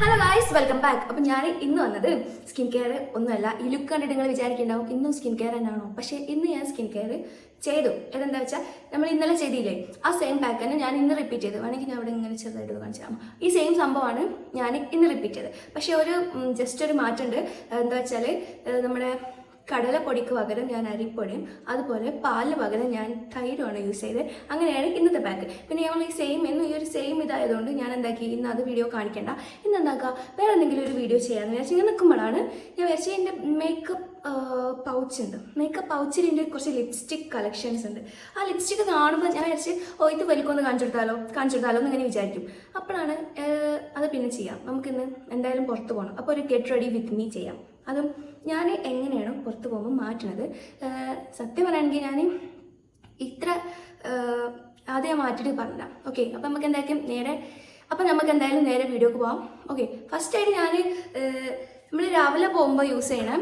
Hello guys welcome back അപ്പം ഞാൻ ഇന്ന് വന്നത് സ്കിൻ കെയർ ഒന്നുമല്ല. ഈ ലുക്ക് കണ്ടിട്ട് നിങ്ങൾ വിചാരിക്കുന്നുണ്ടാവും ഇന്നും സ്കിൻ കെയർ തന്നെയാണോ? പക്ഷേ ഇന്ന് ഞാൻ സ്കിൻ കെയർ ചെയ്തു. അതെന്താ വെച്ചാൽ നമ്മൾ ഇന്നലെ ചെയ്തില്ലേ? ആ സെയിം പാക്ക് തന്നെ ഞാൻ ഇന്ന് റിപ്പീറ്റ് ചെയ്തു. വേണമെങ്കിൽ ഞാൻ അവിടെ ഇങ്ങനെ ചെറുതായിട്ട് കാണിച്ചു തരാം. ഈ സെയിം സംഭവമാണ് ഞാൻ ഇന്ന് റിപ്പീറ്റ് ചെയ്തത്. പക്ഷേ ഒരു ജസ്റ്റ് ഒരു മാറ്റമുണ്ട്. എന്താ വെച്ചാൽ നമ്മുടെ കടലപ്പൊടിക്ക് പകരം ഞാൻ അരിപ്പൊടിയും അതുപോലെ പാലിന് പകരം ഞാൻ തൈരുമാണ് യൂസ് ചെയ്തത്. അങ്ങനെയാണ് ഇന്നത്തെ പാക്ക് പിന്നെ ഞങ്ങൾ ഈ സെയിം എന്നും ഈ ഒരു സെയിം ഇതായതുകൊണ്ട് ഞാൻ എന്താക്കി? ഇന്ന് അത് വീഡിയോ കാണിക്കേണ്ട. ഇന്ന് എന്താക്കുക വേറെ എന്തെങ്കിലും ഒരു വീഡിയോ ചെയ്യാമെന്ന് വിചാരിച്ചു ഇങ്ങനെ നിൽക്കുമ്പോഴാണ് ഞാൻ വിചാരിച്ചാൽ എന്റെ മേക്കപ്പ് പൗച്ച് ഉണ്ട്. മേക്കപ്പ് പൗച്ചിൽ എന്റെ കുറച്ച് ലിപ്സ്റ്റിക് കളക്ഷൻസ് ഉണ്ട്. ആ ലിപ്സ്റ്റിക് കാണുമ്പോൾ ഞാൻ വിചാരിച്ച് ഓ ഇത് വലിക്കൊന്ന് കാണിച്ചു കൊടുത്താലോ? കാണിച്ചു കൊടുത്താലോ? എന്ന് ഇങ്ങനെ വിചാരിക്കും. അപ്പോഴാണ് അത് പിന്നെ ചെയ്യാം. നമുക്കിന്ന് എന്തായാലും പുറത്ത് പോകണം അപ്പോൾ ഒരു ഗെറ്റ് റെഡി വിത്ത് മീ ചെയ്യാം. അതും ഞാൻ എങ്ങനെയാണ് പുറത്ത് പോകുമ്പോൾ മാറ്റണത്. സത്യം പറയുകയാണെങ്കിൽ ഞാൻ ഇത്ര ആദ്യം മാറ്റിയിട്ട് പറഞ്ഞില്ല ഓക്കെ അപ്പം നമുക്ക് എന്തായാലും നേരെ അപ്പം നമുക്ക് എന്തായാലും നേരെ വീഡിയോക്ക് പോകാം ഓക്കെ ഫസ്റ്റായിട്ട് ഞാൻ നമ്മൾ രാവിലെ പോകുമ്പോൾ യൂസ് ചെയ്യണ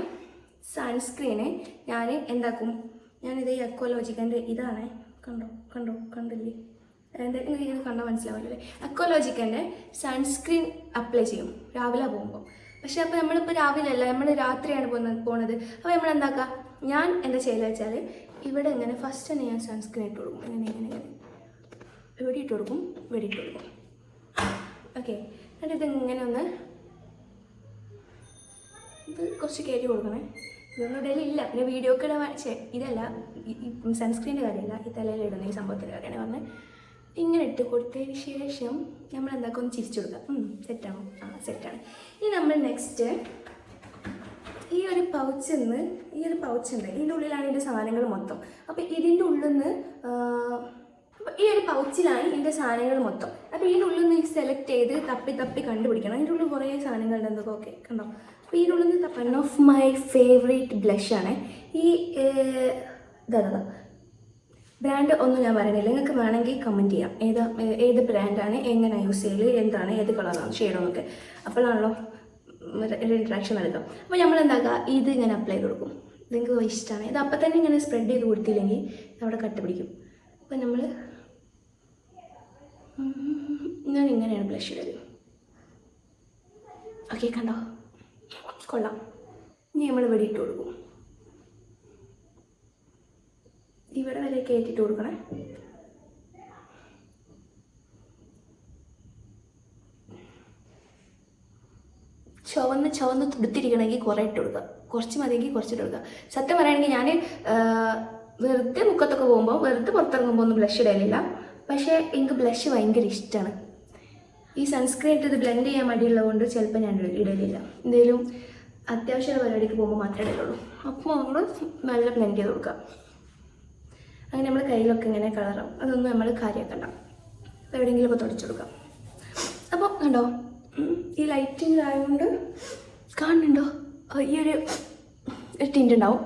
സൺസ്ക്രീന് ഞാൻ എന്താക്കും? ഞാനിത് എക്കോലോജിക്കന്റെ ഇതാണ്. കണ്ടോ? കണ്ടോ? കണ്ടില്ലേ? എന്തായാലും ഇത് കണ്ടാൽ മനസ്സിലാവില്ലേ എക്കോലോജിക്കന്റെ സൺസ്ക്രീൻ അപ്ലൈ ചെയ്യും രാവിലെ പോകുമ്പോൾ പക്ഷേ അപ്പോൾ നമ്മളിപ്പോൾ രാവിലെ അല്ല നമ്മൾ രാത്രിയാണ് പോകുന്നത് പോണത്. അപ്പോൾ നമ്മൾ എന്താക്കുക ഞാൻ എന്താ ചെയ്യുക വെച്ചാൽ ഇവിടെ ഇങ്ങനെ ഫസ്റ്റ് തന്നെ ഞാൻ സൺസ്ക്രീൻ ഇട്ട് കൊടുക്കും. ഇങ്ങനെ ഇങ്ങനെ ഇങ്ങനെ. ഇവിടെ ഇട്ട് കൊടുക്കും ഇവിടെ ഇട്ട് കൊടുക്കും. ഓക്കെ എന്നിട്ട് ഇത് ഇങ്ങനെ ഒന്ന് ഇത് കുറച്ച് കയറ്റി കൊടുക്കണേ. ഇതൊന്നും ഇടയിൽ ഇല്ല പിന്നെ വീഡിയോക്ക് ഇടാൻ ഛെ, ഇതല്ല സൺസ്ക്രീന്റെ കാര്യമല്ല ഈ തലയിൽ ഇടുന്ന ഈ സംഭവത്തിന്റെ കാര്യമാണ് പറഞ്ഞത്. ഇങ്ങനെ ഇട്ട് കൊടുത്തതിന് ശേഷം നമ്മൾ എന്താക്കും ഒന്ന് ചിരിച്ചു കൊടുക്കുക. സെറ്റാണോ ആ സെറ്റാണ്. ഇനി നമ്മൾ നെക്സ്റ്റ് ഈ ഒരു പൗച്ചിൽ നിന്ന് ഈ ഒരു പൗച്ച് ഉണ്ട് ഇതിന്റെ ഉള്ളിലാണ് ഇതിന്റെ സാധനങ്ങൾ മൊത്തം. അപ്പോൾ ഇതിന്റെ ഉള്ളിൽ നിന്ന് ഈ ഒരു പൗച്ചിലാണ് ഇതിന്റെ സാധനങ്ങൾ മൊത്തം. അപ്പോൾ ഇതിന്റെ ഉള്ളിൽ നിന്ന് സെലക്ട് ചെയ്ത് തപ്പി തപ്പി കണ്ടുപിടിക്കണം. അതിന്റെ ഉള്ളിൽ കുറേ സാധനങ്ങളുണ്ട് എന്തൊക്കെ? കണ്ടോ? അപ്പോൾ ഇതിന്റെ ഉള്ളിൽ നിന്ന് വൺ ഓഫ് മൈ ഫേവറേറ്റ് ബ്ലഷാണ് ഈ ഇതാണ് ഇതാ ഇതാ, ഇതാ. ബ്രാൻഡ് ഒന്നും ഞാൻ പറയുന്നില്ല. നിങ്ങൾക്ക് വേണമെങ്കിൽ കമന്റ് ചെയ്യാം. ഏതാ ഏത് ബ്രാൻഡാണ് എങ്ങനെ യൂസ് ചെയ്യൽ? എന്താണ്? ഏത് കളറാണ് ഷെയ്ഡോന്നൊക്കെ അപ്പോഴാണല്ലോ ഇൻട്രാക്ഷൻ നടക്കുക. അപ്പോൾ നമ്മൾ എന്താക്കുക? ഇത് ഇങ്ങനെ അപ്ലൈ ചെയ്ത് കൊടുക്കും. നിങ്ങൾക്ക് ഇഷ്ടമാണ് ഇത് അപ്പം തന്നെ ഇങ്ങനെ സ്പ്രെഡ് ചെയ്ത് കൊടുത്തില്ലെങ്കിൽ അവിടെ കട്ട് പിടിക്കും. അപ്പം നമ്മൾ ഞാൻ ഇങ്ങനെയാണ് ബ്ലഷ് ഇടൽ. ഓക്കെ കണ്ടോ? കൊള്ളാം. ഇനി നമ്മൾ ഇവിടെ ഇട്ട് കൊടുക്കും. ഇവിടെ വരെ കയറ്റിട്ട് കൊടുക്കണേ. ചുവന്ന് ചുവന്ന് തുടുത്തിരിക്കണമെങ്കിൽ കുറേ ഇട്ട് കൊടുക്കുക. കുറച്ച് മതിയെങ്കിൽ കുറച്ചിട്ട് കൊടുക്കുക. സത്യം പറയുകയാണെങ്കിൽ ഞാൻ വെറുതെ മുക്കത്തൊക്കെ പോകുമ്പോൾ വെറുതെ പുറത്തിറങ്ങുമ്പോൾ ഒന്നും ബ്ലഷ് ഇടലില്ല. പക്ഷേ എനിക്ക് ബ്ലഷ് ഭയങ്കര ഇഷ്ടമാണ്. ഈ സൺസ്ക്രീൻ ഇത് ബ്ലെൻഡ് ചെയ്യാൻ മടിയുള്ളതുകൊണ്ട് ചിലപ്പോൾ ഞാൻ ഇടലില്ല. എന്തെങ്കിലും അത്യാവശ്യ പരിപാടിക്ക് പോകുമ്പോൾ മാത്രമേ ഇടുള്ളൂ അപ്പോൾ നമ്മൾ നല്ല ബ്ലെൻഡ് ചെയ്ത് കൊടുക്കുക അങ്ങനെ നമ്മൾ കയ്യിലൊക്കെ ഇങ്ങനെ കളറും. അതൊന്നും നമ്മൾ കാര്യമാക്കണ്ട എവിടെയെങ്കിലുമൊക്കെ തുടച്ചു കൊടുക്കാം. അപ്പോൾ കണ്ടോ? ഈ ലൈറ്റിംഗ് ആയതുകൊണ്ട് കാണുന്നുണ്ടോ? ഈ ഒരു ടിന്റ് ഉണ്ടാവും.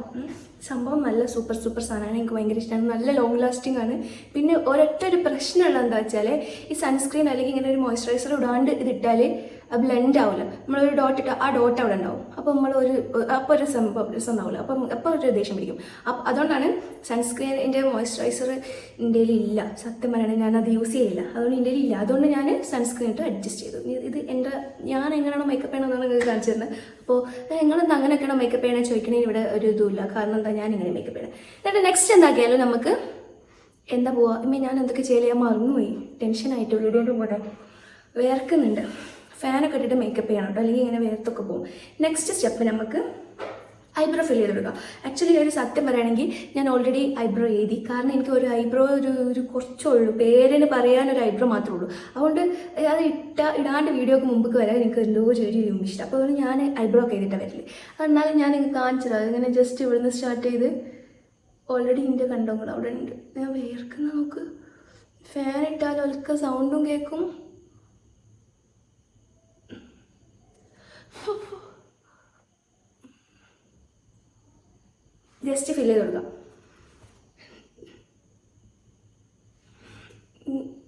സംഭവം നല്ല സൂപ്പർ സൂപ്പർ സാധനമാണ്. എനിക്ക് ഭയങ്കര ഇഷ്ടമാണ് നല്ല ലോങ് ലാസ്റ്റിംഗ് ആണ്. പിന്നെ ഒരൊറ്റ ഒരു പ്രശ്നമുള്ള എന്താ വെച്ചാൽ ഈ സൺസ്ക്രീൻ അല്ലെങ്കിൽ ഇങ്ങനെ ഒരു മോയ്സ്ചറൈസർ ഇടാണ്ട് ഇതിട്ടാൽ ബ്ലെൻഡ് ആവില്ല നമ്മളൊരു ഡോട്ട് ഇട്ടാൽ ആ ഡോട്ട് അവിടെ ഉണ്ടാവും. അപ്പോൾ നമ്മൾ ഒരു അപ്പോൾ ഒരു രസം ഉണ്ടാവില്ല അപ്പം അപ്പോൾ ഒരു ദേഷ്യം പിടിക്കും. അപ്പം അതുകൊണ്ടാണ് സൺസ്ക്രീനിന്റെ മോയ്സ്ചറൈസർ ഇന്ത്യയിൽ ഇല്ല. സത്യം പറയുകയാണെങ്കിൽ ഞാൻ അത് യൂസ് ചെയ്യില്ല അതുകൊണ്ട് ഇന്ത്യയിൽ ഇല്ല. അതുകൊണ്ട് ഞാൻ സൺസ്ക്രീൻ ഇട്ട് അഡ്ജസ്റ്റ് ചെയ്തു. ഇത് എന്റെ ഞാൻ എങ്ങനെയാണ് മേക്കപ്പ് ചെയ്യണമെന്നാണ് നിങ്ങൾക്ക് കാണിച്ചു തരുന്നത്. അപ്പോൾ നിങ്ങളെന്താ അങ്ങനെയൊക്കെയാണ് മേക്കപ്പ് ചെയ്യണേ ചോദിക്കണേ ഇവിടെ ഒരു ഇതുമില്ല. കാരണം എന്താ ഞാൻ ഇങ്ങനെ മേക്കപ്പ് ചെയ്യണം. എന്നിട്ട് നെക്സ്റ്റ് എന്താക്കിയാലും നമുക്ക് എന്താ പോവാ? ഇമ്മ ഞാൻ എന്തൊക്കെ ചെയ്യലേ? മറന്നുപോയി. ടെൻഷനായിട്ട് വീടുകൊണ്ട് കൂടെ വേർക്കുന്നുണ്ട് ഫാനൊക്കെ ഇട്ടിട്ട് മേക്കപ്പ് ചെയ്യണം കേട്ടോ. അല്ലെങ്കിൽ ഇങ്ങനെ വേർത്തൊക്കെ പോകും. നെക്സ്റ്റ് സ്റ്റെപ്പ് നമുക്ക് ഐബ്രോ ഫിൽ ചെയ്ത് കൊടുക്കുക ആക്ച്വലി ഒരു സത്യം പറയുകയാണെങ്കിൽ ഞാൻ ഓൾറെഡി ഐബ്രോ എഴുതി. കാരണം എനിക്ക് ഒരു ഐബ്രോ ഒരു ഒരു കുറച്ചുള്ളൂ. പേരിന് പറയാൻ ഒരു ഐബ്രോ മാത്രമേ ഉള്ളൂ. അതുകൊണ്ട് അത് ഇട്ട ഇടാണ്ട് വീഡിയോക്ക് മുമ്പ് വരാൻ എനിക്ക് എന്തോ ഒരു ഇഷ്ടം. അപ്പോൾ ഞാൻ ഐബ്രോ ഒക്കെ ചെയ്തിട്ടാണ് വരില്ല എന്നാലും ഞാൻ നിങ്ങൾക്ക് കാണിച്ചത് അതിങ്ങനെ ജസ്റ്റ് ഇവിടുന്ന് സ്റ്റാർട്ട് ചെയ്ത് ഓൾറെഡി എന്റെ കണ്ടോ അവിടെ ഉണ്ട്. ഞാൻ വേർക്കുന്ന നമുക്ക് ഫാൻ ഇട്ടാൽ ഒൽക്ക സൗണ്ടും കേൾക്കും. ജസ്റ്റ് ഫില്ല് ചെയ്ത് കൊടുക്കാം.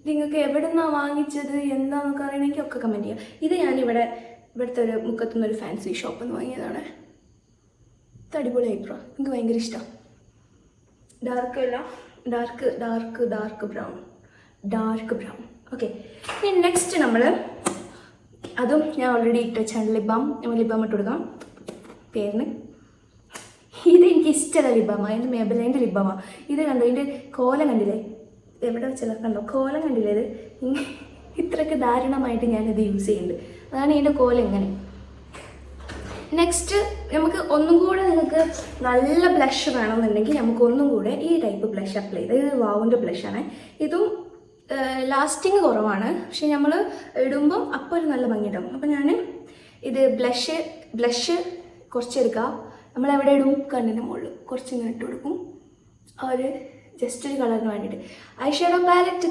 നിങ്ങൾക്ക് എവിടെ നിന്നാണ് വാങ്ങിച്ചത് എന്താണെന്നൊക്കെ അറിയണമെങ്കിൽ ഒക്കെ കമന്റ് ചെയ്യാം. ഇത് ഞാനിവിടെ ഇവിടുത്തെ ഒരു മുക്കത്തുനിന്ന് ഒരു ഫാൻസി ഷോപ്പിൽ നിന്ന് വാങ്ങിയതാണ്. ഇത് അടിപൊളി ഐബ്രോ എനിക്ക് ഭയങ്കര ഇഷ്ടമാണ് ഡാർക്ക് അല്ല dark dark dark brown dark brown okay ഇനി നെക്സ്റ്റ് നമ്മൾ അതും ഞാൻ ഓൾറെഡി ഇട്ട് വെച്ചാണ് ലിബാം ലിബാം ഇട്ട് കൊടുക്കാം. പേരിന്. ഇത് എനിക്ക് ഇഷ്ടമല്ല ലിബാമ. ഇത് മേബലൈന്റെ ലിബാമ. ഇത് കണ്ടോ ഇതിന്റെ കോലം കണ്ടില്ലേ? എവിടെ വെച്ചാൽ കണ്ടോ? കോലം കണ്ടില്ലേ ഇത്? ഇത്രയ്ക്ക് ഇത്രയൊക്കെ ദാരുണമായിട്ട് ഞാനിത് യൂസ് ചെയ്യുന്നുണ്ട്. അതാണ് ഇതിന്റെ കോലം ഇങ്ങനെ. നെക്സ്റ്റ് നമുക്ക് ഒന്നും കൂടെ നിങ്ങൾക്ക് നല്ല ബ്ലഷ് വേണമെന്നുണ്ടെങ്കിൽ നമുക്ക് ഒന്നും കൂടെ ഈ ടൈപ്പ് ബ്ലഷ് അപ്ലൈ ചെയ്ത് ഇത് വാവിന്റെ ബ്ലഷാണ് ഇതും ലാസ്റ്റിങ് കുറവാണ്. പക്ഷെ നമ്മൾ ഇടുമ്പം അപ്പോൾ ഒരു നല്ല ഭംഗി ഉണ്ടാവും അപ്പോൾ ഞാൻ ഇത് ബ്ലഷ് ബ്ലഷ് കുറച്ചെടുക്കുക നമ്മൾ എവിടെ ഇടും? കണ്ണിന്റെ മുകളിൽ. കുറച്ച് ഇങ്ങനെ ഇട്ട് കൊടുക്കും. ഒരു ജസ്റ്റ് ഒരു കളറിന് വേണ്ടിയിട്ട്. ഐ പാലറ്റ്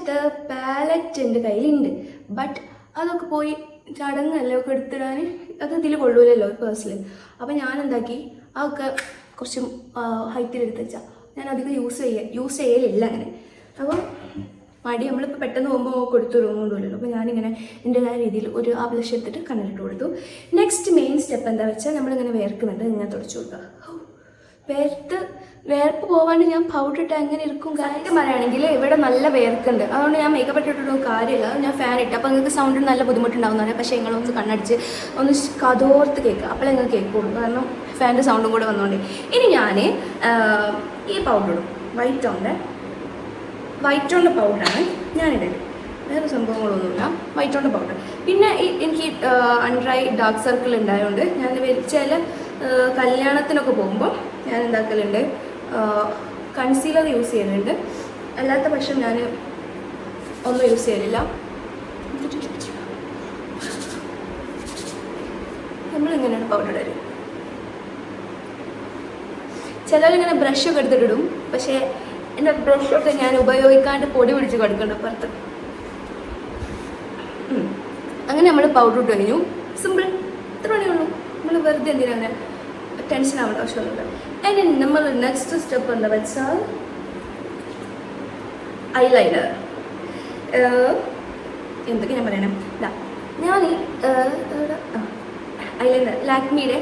പാലറ്റ് എന്റെ കയ്യിലുണ്ട്. ബട്ട് അതൊക്കെ പോയി ചടങ്ങല്ലേ ഒക്കെ എടുത്തിടാൻ അത് ഇതിൽ കൊള്ളൂലല്ലോ പേഴ്സിൽ അപ്പോൾ ഞാൻ എന്താക്കി അതൊക്കെ കുറച്ച് ഹൈറ്റിൽ എടുത്ത് വെച്ചാൽ ഞാൻ അധികം യൂസ് ചെയ്യാൻ യൂസ് ചെയ്യലില്ല അങ്ങനെ. അപ്പോൾ മടി. നമ്മളിപ്പോൾ പെട്ടെന്ന് പോകുമ്പോൾ കൊടുത്തു കൊണ്ടുപോലല്ലോ അപ്പോൾ ഞാനിങ്ങനെ എന്റെതായ രീതിയിൽ ഒരു ആ ബ്ലഷ് എടുത്തിട്ട് കണ്ണിലിട്ട് കൊടുത്തു. നെക്സ്റ്റ് മെയിൻ സ്റ്റെപ്പ് എന്താ വെച്ചാൽ നമ്മളിങ്ങനെ വേർക്കുന്നുണ്ട് ഇങ്ങനെ തുടച്ചു കൊടുക്കുക. വേർത്ത് വേർപ്പ് പോവാണ്ട് ഞാൻ പൗഡർ ഇട്ട് എങ്ങനെ ഇരിക്കും കാര്യം പറയുകയാണെങ്കിൽ ഇവിടെ നല്ല വേർക്കുണ്ട്. അതുകൊണ്ട് ഞാൻ മേക്കപ്പ് ഇട്ടിട്ടൊന്നും കാര്യമില്ല. ഞാൻ ഫാൻ ഇട്ട്. അപ്പോൾ നിങ്ങൾക്ക് സൗണ്ടിന് നല്ല ബുദ്ധിമുട്ടുണ്ടാവുന്നതാണ് പക്ഷേ നിങ്ങളൊന്ന് കണ്ണടിച്ച് ഒന്ന് കതോർത്ത് കേൾക്കുക. അപ്പോഴേ നിങ്ങൾ കേൾക്കുള്ളൂ. കാരണം ഫാന്റെ സൗണ്ടും കൂടെ വന്നുകൊണ്ട് ഇനി ഞാൻ ഈ പൗഡർ ഇടും. വൈറ്റ് ടോണിന്റെ വൈറ്റ് ടോണിന്റെ പൗഡറാണ് ഞാനിടൽ. വേറെ സംഭവങ്ങളൊന്നുമില്ല. വൈറ്റ് ഓൺ പൗഡർ പിന്നെ എനിക്ക് ഐ ഡാർക്ക് സർക്കിൾ ഉണ്ടായതുകൊണ്ട് ഞാൻ ചില കല്യാണത്തിനൊക്കെ പോകുമ്പോൾ ഞാൻ എന്താക്കലുണ്ട് കൺസീലർ യൂസ് ചെയ്യുന്നുണ്ട്. അല്ലാത്ത പക്ഷം ഞാൻ ഒന്നും യൂസ് ചെയ്യലില്ല. നമ്മളിങ്ങനെയാണ് പൗഡർ ഇടൽ? ചിലരിങ്ങനെ ബ്രഷൊക്കെ എടുത്തിട്ടിടും. പക്ഷേ എന്റെ ബ്രഷൊക്കെ ഞാൻ ഉപയോഗിക്കാണ്ട് പൊടി പിടിച്ച് കൊടുക്കുന്നുണ്ട് പുറത്ത്. അങ്ങനെ നമ്മൾ പൗഡർ ഇട്ട് കഴിഞ്ഞു. സിമ്പിൾ ഇത്ര പണിയുള്ളൂ. നമ്മൾ വെറുതെ എന്തിനാ അങ്ങനെ ടെൻഷൻ ആവേണ്ട ആവശ്യമൊന്നുമില്ല അതിന് നമ്മൾ നെക്സ്റ്റ് സ്റ്റെപ്പ് എന്താ വെച്ചാൽ ഐലൈനർ എന്തൊക്കെ ഞാൻ പറയണം? ഞാൻ ഞാൻ ഐലൈനർ ലാക്മിയുടെ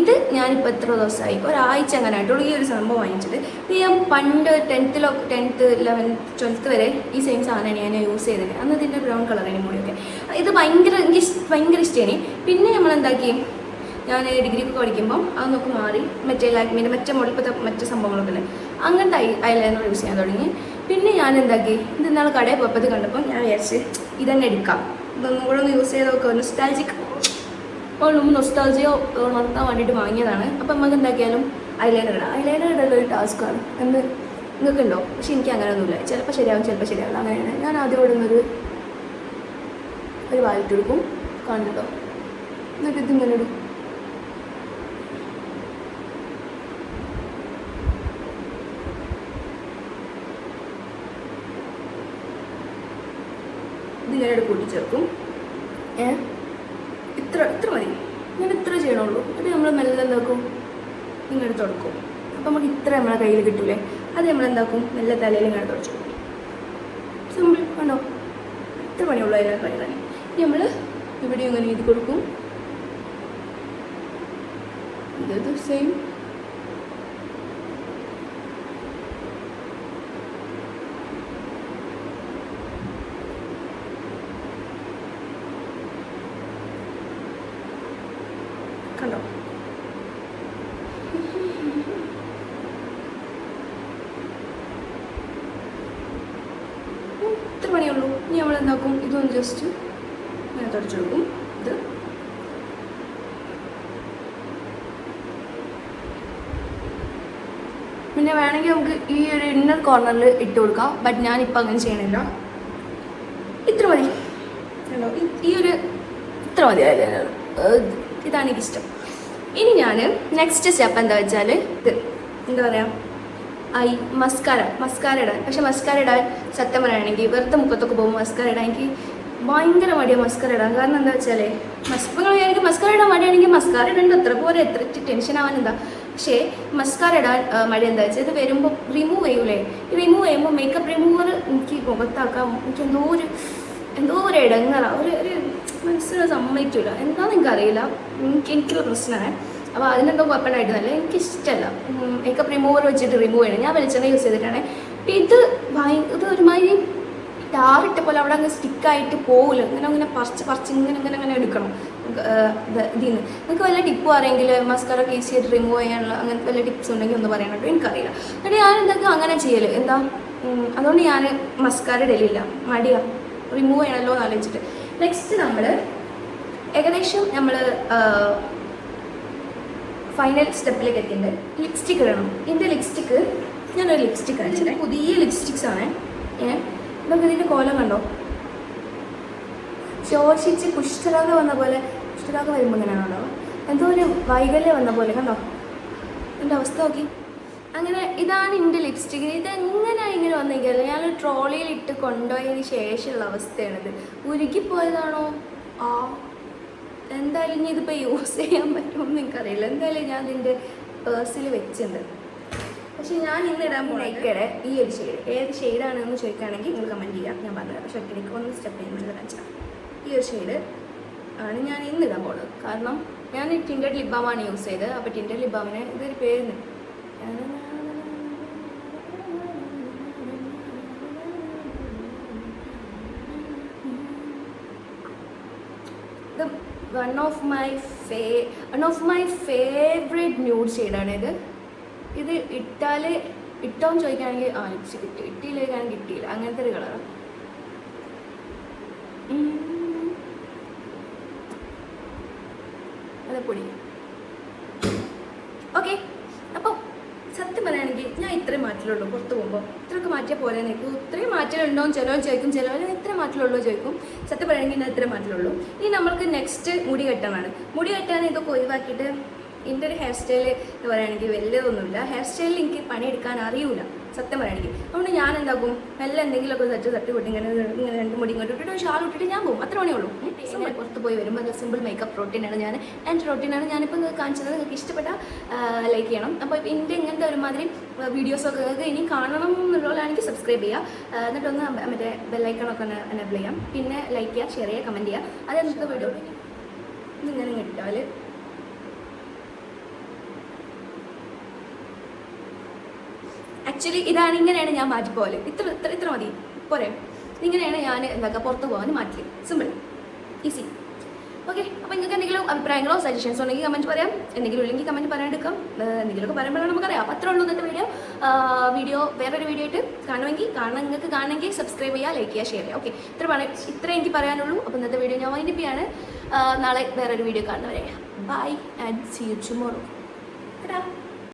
ഇത് ഞാനിപ്പോൾ എത്ര ദിവസമായി? ഒരാഴ്ച അങ്ങനെ ആയിട്ടുള്ളൂ ഈ ഒരു സംഭവം വാങ്ങിച്ചിട്ട് ഇത് ഞാൻ പണ്ട് ടെൻത്തിലോ ടെൻത്ത് ലെവൻത്ത് ട്വൽത്ത് വരെ ഈ സെയിം സാധനമാണ് ഞാൻ യൂസ് ചെയ്തത്. അന്ന് ഇതിന്റെ ബ്രൗൺ കളറാണ് മുടിയൊക്കെ. ഇത് ഭയങ്കര എനിക്ക് ഭയങ്കര ഇഷ്ടമാണ് പിന്നെ നമ്മൾ എന്താക്കി ഞാൻ ഡിഗ്രി ഡിഗ്രിക്ക് പഠിക്കുമ്പോൾ അതൊക്കെ മാറി മറ്റേ ലാക്മിന്റെ മറ്റേ മോഡൽ മറ്റേ സംഭവങ്ങളൊക്കെ അല്ലേ അങ്ങനത്തെ ഐ ലൈനർ യൂസ് ചെയ്യാൻ തുടങ്ങി. പിന്നെ ഞാൻ എന്താക്കി ഇത് ഇന്നാൾ കടയിൽ പോയപ്പോൾ കണ്ടപ്പോൾ ഞാൻ വിചാരിച്ച് ഇതന്നെ എടുക്കാം. ഇതൊന്നും കൂടെ ഒന്ന് യൂസ് ചെയ്ത് നോക്കാം. നൊസ്റ്റാൾജിക് അപ്പോൾ നൊസ്റ്റാൾജിയോ ഉണർത്താൻ വേണ്ടിയിട്ട് വാങ്ങിയതാണ്. അപ്പം നമുക്ക് എന്താക്കിയാലും ഐലൈനർ ഇടാം. ഐലൈനർ ഇടേണ്ട ഒരു ടാസ്ക്കാണ് എന്ന് നിങ്ങൾക്ക് ഉണ്ടോ പക്ഷെ എനിക്ക് അങ്ങനെയൊന്നുമില്ല ചിലപ്പോൾ ശരിയാവും ചിലപ്പോൾ ശരിയാവില്ല. അങ്ങനെയാണ്. ഞാൻ ആദ്യം ഇടുന്നൊരു ഒരു വാലിട്ട് എടുക്കും. കണ്ടിട്ടോ എന്നിട്ട് ഇതിങ്ങനെ ഇടും. ഇതിങ്ങനെ കൂട്ടിച്ചേർക്കും ഏ ഇത്ര ഇത്ര മതി ഞാൻ ഇത്ര ചെയ്യണുള്ളൂ അത് നമ്മൾ മെല്ലെ എന്താക്കും ഇങ്ങനെ തുടക്കും അപ്പം നമുക്ക് നമ്മളെ കിട്ടൂലേ? അത് നമ്മൾ എന്താക്കും? നല്ല തലയിൽ ഇങ്ങനെ തുടച്ചു സിമ്പിൾ കണ്ടോ എത്ര പണിയുള്ളൂ അതിനകത്ത് പണി തന്നെ. ഇനി നമ്മൾ ഇവിടെ ഇങ്ങനെ എഴുതി കൊടുക്കും. ഇത് സെയിം കണ്ടോ ഉം, പണിയുള്ളൂ ഇനി നമ്മൾ എന്താക്കും? ഇതൊന്ന് ജസ്റ്റ് ഇങ്ങനെ തുടച്ചെടുക്കും ഇത്. പിന്നെ വേണമെങ്കിൽ നമുക്ക് ഈ ഒരു ഇന്നർ കോർണറിൽ ഇട്ട് കൊടുക്കാം. ബട്ട് ഞാനിപ്പോൾ അങ്ങനെ ചെയ്യണില്ല. ഇത്ര മതി. ഈ- ഒരു ഇത്ര മതി. ഇതാണ് എനിക്കിഷ്ടം. ഇനി ഞാൻ നെക്സ്റ്റ് സ്റ്റെപ്പ് എന്താ വെച്ചാൽ ഇത്. എന്താ പറയുക ഐ മസ്കാര മസ്കാര ഇടാൻ. പക്ഷെ മസ്കാര ഇടാൻ സത്യം പറയുകയാണെങ്കിൽ വെറുതെ മുഖത്തൊക്കെ പോകുമ്പോൾ മസ്കാര ഇടാൻ എനിക്ക് ഭയങ്കര മടിയാണ് മസ്കാര ഇടാൻ. കാരണം എന്താ വെച്ചാൽ മസ് നിങ്ങൾ എനിക്ക് മസ്കാര ഇടാൻ മടിയാണെങ്കിൽ മസ്കാര ഇടേണ്ട എത്ര പോലെ എത്ര ടെൻഷൻ ആവാൻ എന്താ. പക്ഷേ മസ്കാര ഇടാൻ മടി എന്താ വെച്ചാൽ ഇത് വരുമ്പോൾ റിമൂവ് ചെയ്യൂലേ. റിമൂവ് ചെയ്യുമ്പോൾ മേക്കപ്പ് റിമൂവർ എനിക്ക് മുഖത്താക്കാം എനിക്ക് എന്തോ ഒരു എന്തോ ഒരു ഇടങ്ങറ. ഒരു ഒരു മനസ്സിന് സമ്മതിക്കില്ല എന്താണെന്ന് എനിക്കറിയില്ല. എനിക്ക് എനിക്കൊരു പ്രശ്നമാണ് അപ്പോൾ അതിനെന്തോ കുഴപ്പമുണ്ടായിട്ടല്ല എനിക്ക് ഇഷ്ടമല്ല മേക്കപ്പ് റിമൂവർ വെച്ചിട്ട് റിമൂവ് ചെയ്യണം. ഞാൻ വെളിച്ചെണ്ണ യൂസ് ചെയ്തിട്ടാണ്. അപ്പം ഇത് ഇത് ഒരുമാതിരി ടാറിട്ട പോലെ അവിടെ അങ്ങ് സ്റ്റിക്കായിട്ട് പോകില്ല അങ്ങനെ അങ്ങനെ പറിച്ച് പറിച്ച് ഇങ്ങനെ ഇങ്ങനെ അങ്ങനെ എടുക്കണം. ഇതിൽ നിന്ന് നിങ്ങൾക്ക് വല്ല ടിപ്പ് മസ്കാര ഒക്കെ ഈസി ആയിട്ട് റിമൂവ് ചെയ്യാനുള്ള അങ്ങനത്തെ വല്ല ടിപ്സ് ഉണ്ടെങ്കിൽ ഒന്ന് പറയാൻ കേട്ടോ. എനിക്കറിയില്ല. എന്നിട്ട് ഞാൻ എന്തൊക്കെ അങ്ങനെ ചെയ്യൽ എന്താ? അതുകൊണ്ട് ഞാൻ മസ്കാര ഇടലില്ല. മടിയാ. റിമൂവ് ചെയ്യണമല്ലോ എന്ന് ആലോചിച്ചിട്ട്. നെക്സ്റ്റ് നമ്മൾ ഏകദേശം നമ്മൾ ഫൈനൽ സ്റ്റെപ്പിലേക്ക് എത്തിയിട്ടുണ്ട്. ലിപ്സ്റ്റിക് ഇടണം. എന്റെ ലിപ്സ്റ്റിക്ക് ഞാനൊരു ലിപ്സ്റ്റിക് കാണിച്ചിട്ട് പുതിയ ലിപ്സ്റ്റിക്സ് ആണ്. ഏഹ് നമുക്ക് ഇതിന്റെ കോലം കണ്ടോ? ശോഷിച്ച് കുഷ്ഠരാഗ വന്ന പോലെ കുഷ്ഠരാഗ വരുമ്പോൾ ഇങ്ങനെയാണോ എന്തോ ഒരു വൈകല്യം വന്ന പോലെ കണ്ടോ? എന്റെ അവസ്ഥ നോക്കി. അങ്ങനെ ഇതാണ് എന്റെ ലിപ്സ്റ്റിക്ക് ഇതെങ്ങനെ ഇങ്ങനെ വന്നിരിക്കുകയല്ല ഞാനൊരു ട്രോളിയിൽ ഇട്ട് കൊണ്ടുപോയതിന് ശേഷമുള്ള അവസ്ഥയാണിത്. ഉരുകിപ്പോയതാണോ? ആ. എന്തായാലും ഇനി ഇതിപ്പോൾ യൂസ് ചെയ്യാൻ പറ്റുമെന്ന് എനിക്കറിയില്ല എന്തായാലും ഞാൻ ഇതിന്റെ പേഴ്സിൽ വെച്ചിട്ടുണ്ട്. പക്ഷേ ഞാൻ ഇന്ന് ഇടാൻ പോകുന്നത് ഈ ഒരു ഷെയ്ഡ് ഏത് ഷെയ്ഡാണെന്ന് ചോദിക്കുകയാണെങ്കിൽ നിങ്ങൾ കമന്റ് ചെയ്യാം. ഞാൻ പറഞ്ഞുതരാം. പക്ഷേ എനിക്ക് ഒന്ന് സ്റ്റെപ്പ് ചെയ്യുന്നത് കാണിച്ചാൽ ഈ ഒരു ഷെയ്ഡ് ആണ് ഞാൻ ഇന്ന് ഇടാൻ പോകുന്നത് കാരണം ഞാൻ ടിന്റഡ് ലിബാമാണ് യൂസ് ചെയ്തത്. അപ്പോൾ ടിന്റഡ് ലിബാമിന് ഇതൊരു പേരുണ്ട് വൺ ഓഫ് മൈ ഫേ one of my favourite nude ഷെയ്ഡാണ് ഇത്. ഇത് ഇട്ടാൽ ഇട്ടോന്ന് ചോദിക്കുകയാണെങ്കിൽ ആ ലിപ്സ് കിട്ടി. ഇട്ടിയിലേക്കാണെങ്കിൽ കിട്ടിയില്ല. അങ്ങനത്തെ ഒരു കളറാണ് അതെ പൊടി ഓക്കെ അപ്പോൾ സത്യം പറയുകയാണെങ്കിൽ ഞാൻ ഇത്രയും മാറ്റലുള്ളൂ പുറത്ത് പോകുമ്പോൾ ഇത്രയൊക്കെ മാറ്റിയാൽ പോലെ നിൽക്കും ഇത്രയും മാറ്റലുണ്ടോ? എന്ന് ചിലവർ ചോദിക്കും ചിലവർ ഇത്ര മാറ്റലുള്ളൂ ചോദിക്കും. സത്യം പറയുകയാണെങ്കിൽ ഇത്ര മാറ്റലുള്ളൂ. ഇനി നമ്മൾക്ക് നെക്സ്റ്റ് മുടി കെട്ടാനാണ്. മുടി കെട്ടാൻ ഇതൊക്കെ ഒഴിവാക്കിയിട്ട് എന്റെ ഒരു ഹെയർ സ്റ്റൈൽ എന്ന് പറയുകയാണെങ്കിൽ വലിയതൊന്നുമില്ല ഹെയർ സ്റ്റൈലിൽ എനിക്ക് പണിയെടുക്കാൻ അറിയില്ല സത്യം പറയുകയാണെങ്കിൽ. അതുകൊണ്ട് ഞാൻ എന്താക്കും? മെല്ലെ എന്തെങ്കിലുമൊക്കെ തച്ച് തട്ടി കൊട്ടി ഇങ്ങനെ ഇങ്ങനെ രണ്ട് മുടി ഇങ്ങോട്ട് ഇട്ടിട്ട് ഷാൾ ഇട്ടിട്ട് ഞാൻ പോകും. അത്ര മണിയുള്ളൂ ഇങ്ങനെ പുറത്ത് പോയി വരുമ്പോൾ അത് സിമ്പിൾ മേക്കപ്പ് റൊട്ടീനാണ് ഞാൻ. എന്റെ റൊട്ടീനാണ് ഞാനിപ്പോൾ നിങ്ങൾക്ക് കാണിച്ചത്. നിങ്ങൾക്ക് ഇഷ്ടപ്പെട്ട ലൈക്ക് ചെയ്യണം. അപ്പോൾ എന്റെ ഇങ്ങനത്തെ ഒരുമാതിരി വീഡിയോസൊക്കെ നിങ്ങൾക്ക് ഇനി കാണണം എന്നുള്ളതാണെങ്കിൽ സബ്സ്ക്രൈബ് ചെയ്യുക എന്നിട്ടൊന്ന് മറ്റേ ബെല്ലൈക്കണൊക്കെ ഒന്ന് എനേബിൾ ചെയ്യാം. പിന്നെ ലൈക്ക് ചെയ്യുക ഷെയർ ചെയ്യുക കമന്റ് ചെയ്യുക. അതെന്താ വീഡിയോ ഇങ്ങനെ കിട്ടാൽ ആക്ച്വലി ഇതാണ് ഇങ്ങനെയാണ് ഞാൻ മാറ്റി പോകൽ ഇത്ര ഇത്ര ഇത്ര മതി. പോരെ. ഇങ്ങനെയാണ് ഞാൻ എന്താക്കുക പുറത്ത് പോകാൻ മാറ്റി സിമ്പിൾ ഈസി ഓക്കെ അപ്പോൾ നിങ്ങൾക്ക് എന്തെങ്കിലും അഭിപ്രായങ്ങളോ സജഷൻസോ ഉണ്ടെങ്കിൽ കമന്റ് പറയാം. എന്തെങ്കിലും ഇല്ലെങ്കിൽ കമന്റ് പറയാനെടുക്കാം എന്തെങ്കിലുമൊക്കെ പറയുമ്പോഴാണ് നമുക്കറിയാം അപ്പോൾ അത്രേ ഉള്ളൂ എന്നിട്ട് വീഡിയോ വീഡിയോ വേറൊരു വീഡിയോ ആയിട്ട് കാണുമെങ്കിൽ കാണാൻ നിങ്ങൾക്ക് കാണണമെങ്കിൽ സബ്സ്ക്രൈബ് ചെയ്യുക ലൈക്ക് ചെയ്യുക ഷെയർ ചെയ്യുക. ഓക്കെ ഇത്ര പറയാം ഇത്ര എനിക്ക് പറയാനുള്ളൂ. അപ്പോൾ ഇന്നത്തെ വീഡിയോ ഞാൻ വൈൻഡപ്പ് ചെയ്യാണ്. നാളെ വേറൊരു വീഡിയോ കാണുന്നവരെ. Bye and see you tomorrow